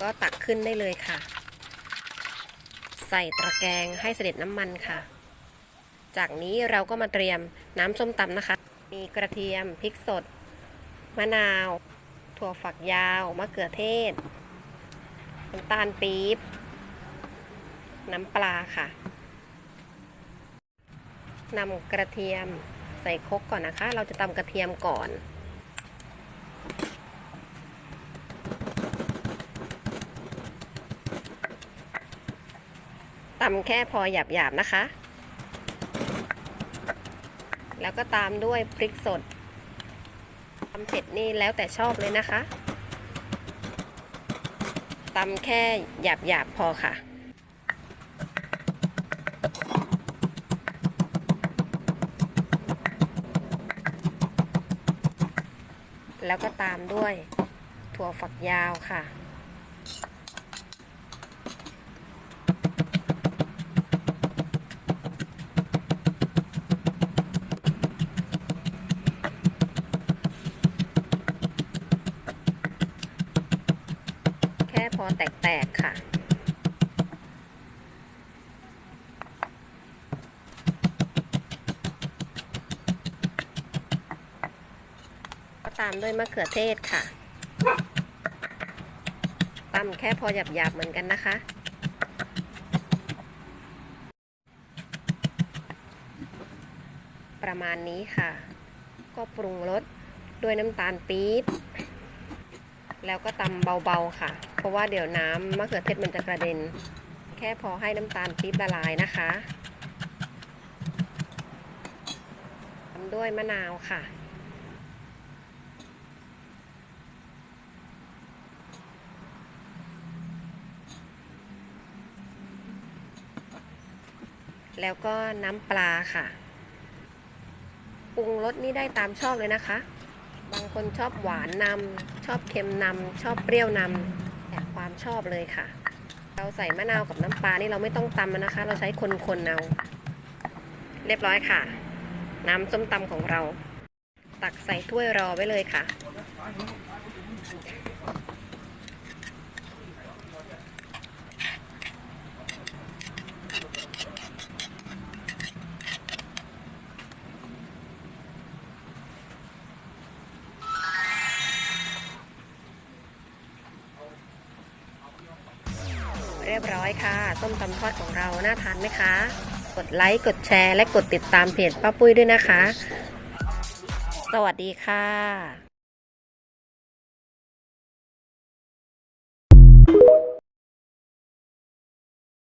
ก็ตักขึ้นได้เลยค่ะ ใส่ตะแกรงให้เสด็จน้ำมันค่ะ จากนี้เราก็มาเตรียมน้ำส้มตำนะคะ มีกระเทียมพริกสด มะนาว ถั่วฝักยาว มะเขือเทศน้ำตาลปี๊บ น้ำปลาค่ะนำกระเทียมใส่ครกก่อนนะคะ เราจะตำกระเทียมก่อน ตำแค่พอหยาบๆนะคะ แล้วก็ตามด้วยพริกสดตำเผ็ดนี่แล้วแต่ชอบเลยนะคะตำแค่หยาบๆพอค่ะแล้วก็ตามด้วยถั่วฝักยาวค่ะ อแตกๆค่ะ ก็ตามด้วยมะเขือเทศค่ะตำแค่พอหยาบๆเหมือนกันนะคะประมาณนี้ค่ะ ก็ปรุงรสด้วยน้ำตาลปี๊บ แล้วก็ตำเบาๆค่ะ เพราะว่าเดี๋ยวน้ำมะเขือเทศมันจะกระเด็น แค่พอให้น้ำตาลปี๊บละลายนะคะตามด้วยมะนาวค่ะแล้วก็น้ำปลาค่ะ ปรุงรสนี่ได้ตามชอบเลยนะคะ บางคนชอบหวานนำชอบเค็มนำชอบเปรี้ยวนำแต่ความชอบเลยค่ะ เราใส่มะนาวกับน้ำปลานี่เราไม่ต้องตำนนะคะ เราใช้คนๆเอาเรียบร้อยค่ะ น้ำส้มตำของเรา ตักใส่ถ้วยรอไว้เลยค่ะ เรียบร้อยค่ะ ส้มตำทอดของเราน่าทานไหมคะ กดไลค์กดแชร์และกดติดตามเพจป้าปุ้ยด้วยนะคะ สวัสดีค่ะ